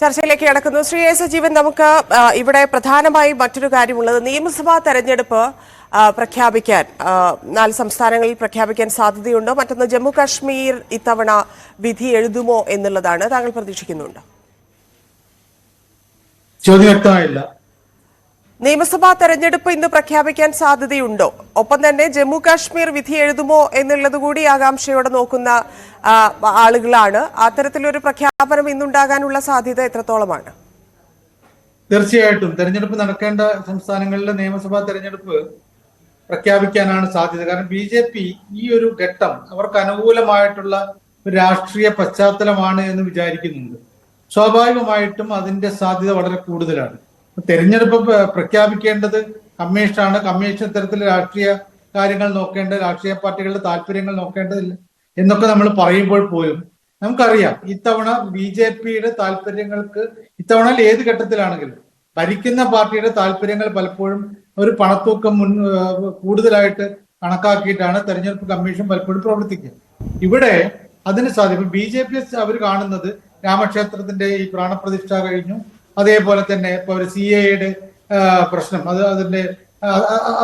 ചർച്ചയിലേക്ക് കടക്കുന്നു. ശ്രീ എസ് ജീവൻ നമുക്ക് ഇവിടെ പ്രധാനമായി മറ്റൊരു കാര്യമുള്ളത് നിയമസഭാ തെരഞ്ഞെടുപ്പ് പ്രഖ്യാപിക്കാൻ നാല് സംസ്ഥാനങ്ങളിൽ പ്രഖ്യാപിക്കാൻ സാധ്യതയുണ്ടോ? മറ്റൊന്ന് ജമ്മു കാശ്മീർ ഇത്തവണ വിധി എഴുതുമോ എന്നുള്ളതാണ് താങ്കൾ പ്രതീക്ഷിക്കുന്നുണ്ട്? ചോദ്യം വ്യക്തമായില്ല. നിയമസഭാ തെരഞ്ഞെടുപ്പ് ഇന്ന് പ്രഖ്യാപിക്കാൻ സാധ്യതയുണ്ടോ? ഒപ്പം തന്നെ ജമ്മു കാശ്മീർ വിധി എഴുതുമോ എന്നുള്ളത് കൂടി ആകാംക്ഷയോടെ നോക്കുന്ന ആളുകളാണ്. അത്തരത്തിലൊരു പ്രഖ്യാപനം ഇന്നുണ്ടാകാനുള്ള സാധ്യത എത്രത്തോളമാണ്? തീർച്ചയായിട്ടും. തെരഞ്ഞെടുപ്പ് നടക്കേണ്ട സംസ്ഥാനങ്ങളിലെ നിയമസഭാ തെരഞ്ഞെടുപ്പ് പ്രഖ്യാപിക്കാനാണ് സാധ്യത. കാരണം ബി ജെ പി ഈ ഒരു ഘട്ടം അവർക്ക് അനുകൂലമായിട്ടുള്ള രാഷ്ട്രീയ പശ്ചാത്തലമാണ് എന്ന് വിചാരിക്കുന്നുണ്ട്. സ്വാഭാവികമായിട്ടും അതിന്റെ സാധ്യത വളരെ കൂടുതലാണ്. തെരഞ്ഞെടുപ്പ് പ്ര- പ്രഖ്യാപിക്കേണ്ടത് കമ്മീഷനാണ് കമ്മീഷൻ തരത്തിൽ രാഷ്ട്രീയ കാര്യങ്ങൾ നോക്കേണ്ടത് രാഷ്ട്രീയ പാർട്ടികളുടെ താല്പര്യങ്ങൾ നോക്കേണ്ടതില്ല എന്നൊക്കെ നമ്മൾ പറയുമ്പോൾ പോലും നമുക്കറിയാം ഇത്തവണ ബി ജെ പിയുടെ താല്പര്യങ്ങൾക്ക് ഇത്തവണ ഏത് ഘട്ടത്തിലാണെങ്കിലും ഭരിക്കുന്ന പാർട്ടിയുടെ താല്പര്യങ്ങൾ പലപ്പോഴും ഒരു പണത്തൂക്കം മുൻ കൂടുതലായിട്ട് കണക്കാക്കിയിട്ടാണ് തെരഞ്ഞെടുപ്പ് കമ്മീഷൻ പലപ്പോഴും പ്രവർത്തിക്കുക. ഇവിടെ അതിന് സാധ്യത ബി ജെ പി അവർ കാണുന്നത് രാമക്ഷേത്രത്തിന്റെ ഈ പ്രാണപ്രതിഷ്ഠ കഴിഞ്ഞു. അതേപോലെ തന്നെ ഇപ്പൊ ഒരു സി എയുടെ പ്രശ്നം. അത് അതിന്റെ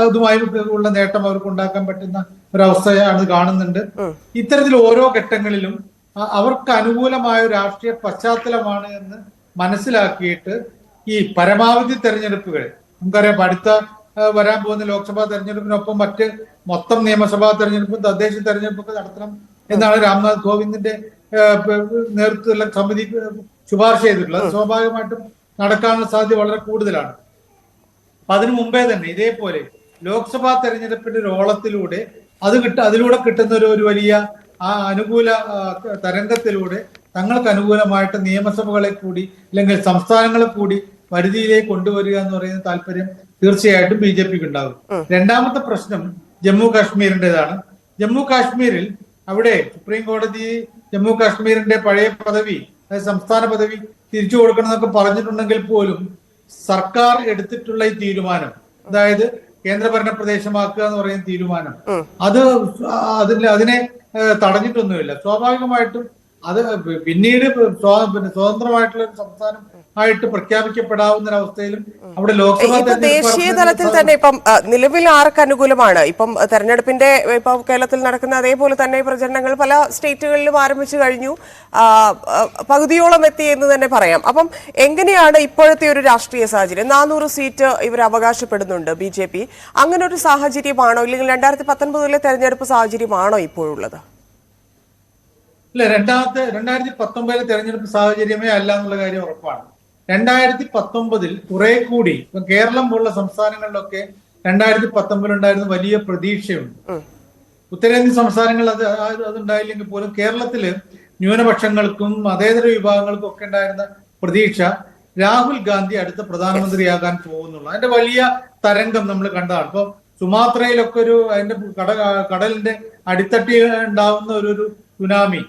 അതുമായി ഉള്ള നേട്ടം അവർക്ക് ഉണ്ടാക്കാൻ പറ്റുന്ന ഒരവസ്ഥയാണ് കാണുന്നുണ്ട്. ഇത്തരത്തിൽ ഓരോ ഘട്ടങ്ങളിലും അവർക്ക് അനുകൂലമായ രാഷ്ട്രീയ പശ്ചാത്തലമാണ് എന്ന് മനസ്സിലാക്കിയിട്ട് ഈ പരമാവധി തെരഞ്ഞെടുപ്പുകൾ നമുക്കറിയാം അടുത്ത വരാൻ പോകുന്ന ലോക്സഭാ തെരഞ്ഞെടുപ്പിനൊപ്പം മറ്റ് മൊത്തം നിയമസഭാ തെരഞ്ഞെടുപ്പും തദ്ദേശ തെരഞ്ഞെടുപ്പൊക്കെ നടത്തണം എന്നാണ് രാംനാഥ് കോവിന്ദിന്റെ നേതൃത്വത്തിലുള്ള സമിതി ശുപാർശ ചെയ്തിട്ടുള്ളത്. സ്വാഭാവികമായിട്ടും നടക്കാനുള്ള സാധ്യത വളരെ കൂടുതലാണ്. അപ്പൊ അതിനു മുമ്പേ തന്നെ ഇതേപോലെ ലോക്സഭാ തെരഞ്ഞെടുപ്പിന്റെ ഓളത്തിലൂടെ അത് കിട്ട അതിലൂടെ കിട്ടുന്ന ഒരു ഒരു വലിയ ആ അനുകൂല തരംഗത്തിലൂടെ തങ്ങൾക്ക് അനുകൂലമായിട്ട് നിയമസഭകളെ കൂടി അല്ലെങ്കിൽ സംസ്ഥാനങ്ങളെ കൂടി പരിധിയിലേക്ക് കൊണ്ടുവരിക എന്ന് പറയുന്ന താല്പര്യം തീർച്ചയായിട്ടും ബി ജെ പിക്ക് ഉണ്ടാകും. രണ്ടാമത്തെ പ്രശ്നം ജമ്മു കാശ്മീരിന്റെതാണ് ജമ്മു കാശ്മീരിൽ അവിടെ സുപ്രീം കോടതി ജമ്മു കാശ്മീരിന്റെ പഴയ പദവി അതായത് സംസ്ഥാന പദവി തിരിച്ചു കൊടുക്കണം എന്നൊക്കെ പറഞ്ഞിട്ടുണ്ടെങ്കിൽ പോലും സർക്കാർ എടുത്തിട്ടുള്ള ഈ തീരുമാനം അതായത് കേന്ദ്രഭരണ പ്രദേശമാക്കുക എന്ന് പറയുന്ന തീരുമാനം അത് അതിന്റെ അതിനെ തടഞ്ഞിട്ടൊന്നുമില്ല. സ്വാഭാവികമായിട്ടും അത് പിന്നീട് പിന്നെ സ്വതന്ത്രമായിട്ടുള്ള ഒരു സംസ്ഥാനം ആയിട്ട് പ്രഖ്യാപിക്കപ്പെടാവുന്ന അവസ്ഥയിലും അവിടെ ലോക്സഭ ദേശീയ തലത്തിൽ തന്നെ ഇപ്പം നിലവിൽ ആർക്ക് അനുകൂലമാണ്? ഇപ്പം തെരഞ്ഞെടുപ്പിന്റെ ഇപ്പം കേരളത്തിൽ നടക്കുന്ന അതേപോലെ തന്നെ പ്രചരണങ്ങൾ പല സ്റ്റേറ്റുകളിലും ആരംഭിച്ചു കഴിഞ്ഞു. പകുതിയോളം എത്തി എന്ന് തന്നെ പറയാം. അപ്പം എങ്ങനെയാണ് ഇപ്പോഴത്തെ ഒരു രാഷ്ട്രീയ സാഹചര്യം? നാനൂറ് സീറ്റ് ഇവർ അവകാശപ്പെടുന്നുണ്ട് ബി ജെ പി. അങ്ങനെ ഒരു സാഹചര്യമാണോ? ഇല്ലെങ്കിൽ രണ്ടായിരത്തി പത്തൊൻപതിലെ തെരഞ്ഞെടുപ്പ് സാഹചര്യമാണോ ഇപ്പോഴുള്ളത്? ഇല്ല രണ്ടാമത്തെ രണ്ടായിരത്തി പത്തൊമ്പതിലെ തെരഞ്ഞെടുപ്പ് സാഹചര്യമേ അല്ല എന്നുള്ള കാര്യം ഉറപ്പാണ്. രണ്ടായിരത്തി പത്തൊമ്പതിൽ കുറെ കൂടി ഇപ്പൊ കേരളം പോലുള്ള സംസ്ഥാനങ്ങളിലൊക്കെ രണ്ടായിരത്തി പത്തൊമ്പതിൽ ഉണ്ടായിരുന്ന വലിയ പ്രതീക്ഷയുണ്ട്. ഉത്തരേന്ത്യൻ സംസ്ഥാനങ്ങൾ അത് അത് അതുണ്ടായില്ലെങ്കിൽ പോലും കേരളത്തിൽ ന്യൂനപക്ഷങ്ങൾക്കും മതേതര വിഭാഗങ്ങൾക്കും ഒക്കെ ഉണ്ടായിരുന്ന പ്രതീക്ഷ രാഹുൽ ഗാന്ധി അടുത്ത പ്രധാനമന്ത്രിയാകാൻ പോകുന്നുള്ളൂ. അതിന്റെ വലിയ തരംഗം നമ്മൾ കണ്ടതാണ്. ഇപ്പൊ സുമാത്രയിലൊക്കെ ഒരു അതിന്റെ കട കടലിന്റെ അടിത്തട്ടി ഉണ്ടാവുന്ന ഒരു സുനാമി.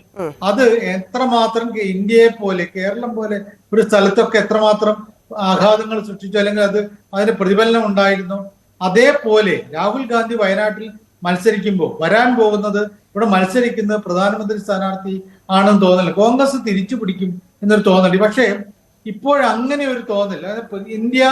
അത് എത്രമാത്രം ഇന്ത്യയെ പോലെ കേരളം പോലെ ഒരു സ്ഥലത്തൊക്കെ എത്രമാത്രം ആഘാതങ്ങൾ സൃഷ്ടിച്ചു അല്ലെങ്കിൽ അത് അതിന് പ്രതിഫലനം ഉണ്ടായിരുന്നു. അതേപോലെ രാഹുൽ ഗാന്ധി വയനാട്ടിൽ മത്സരിക്കുമ്പോൾ വരാൻ പോകുന്നത് ഇവിടെ മത്സരിക്കുന്നത് പ്രധാനമന്ത്രി സ്ഥാനാർത്ഥി ആണെന്ന് തോന്നൽ കോൺഗ്രസ് തിരിച്ചു പിടിക്കും എന്നൊരു തോന്നൽ പക്ഷേ ഇപ്പോഴങ്ങനെ ഒരു തോന്നൽ അതായത് ഇന്ത്യ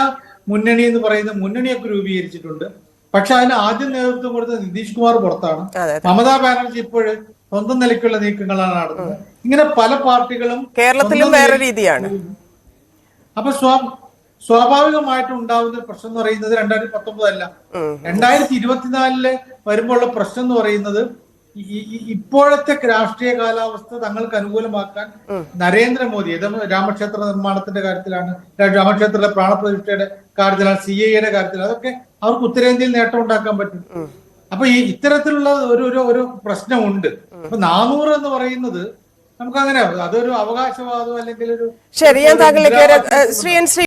മുന്നണി എന്ന് പറയുന്ന മുന്നണിയൊക്കെ രൂപീകരിച്ചിട്ടുണ്ട്. പക്ഷെ അതിന് ആദ്യം നേതൃത്വം കൊടുത്ത നിതീഷ് കുമാർ പുറത്താണ്. മമതാ ബാനർജി ഇപ്പോൾ സ്വന്തം നിലയ്ക്കുള്ള നീക്കങ്ങളാണ് നടത്തുന്നത്. ഇങ്ങനെ പല പാർട്ടികളും കേരളത്തിലും വേറെ രീതിയാണ്. അപ്പൊ സ്വാ സ്വാഭാവികമായിട്ടും ഉണ്ടാവുന്ന പ്രശ്നം എന്ന് പറയുന്നത് രണ്ടായിരത്തി പത്തൊമ്പതല്ല. രണ്ടായിരത്തി ഇരുപത്തിനാലിൽ വരുമ്പോഴുള്ള പ്രശ്നം എന്ന് പറയുന്നത് ഇപ്പോഴത്തെ രാഷ്ട്രീയ കാലാവസ്ഥ തങ്ങൾക്ക് അനുകൂലമാക്കാൻ നരേന്ദ്രമോദി ഇത് രാമക്ഷേത്ര നിർമ്മാണത്തിന്റെ കാര്യത്തിലാണ് രാമക്ഷേത്രത്തിലെ പ്രാണപ്രതിഷ്ഠയുടെ കാര്യത്തിലാണ് സി ഐയുടെ കാര്യത്തിലാണ് അതൊക്കെ അവർക്ക് ഉത്തരേന്ത്യയിൽ നേട്ടം ഉണ്ടാക്കാൻ പറ്റും. അപ്പൊ ഈ ഇത്തരത്തിലുള്ള ഒരു ഒരു ഒരു പ്രശ്നമുണ്ട്. അപ്പൊ നാനൂറ് എന്ന് പറയുന്നത് നമുക്ക് അങ്ങനെ അതൊരു അവകാശവാദം അല്ലെങ്കിൽ ഒരു ശരി ഞാൻ താങ്കളിലേക്ക് ശ്രീ എൻ ശ്രീ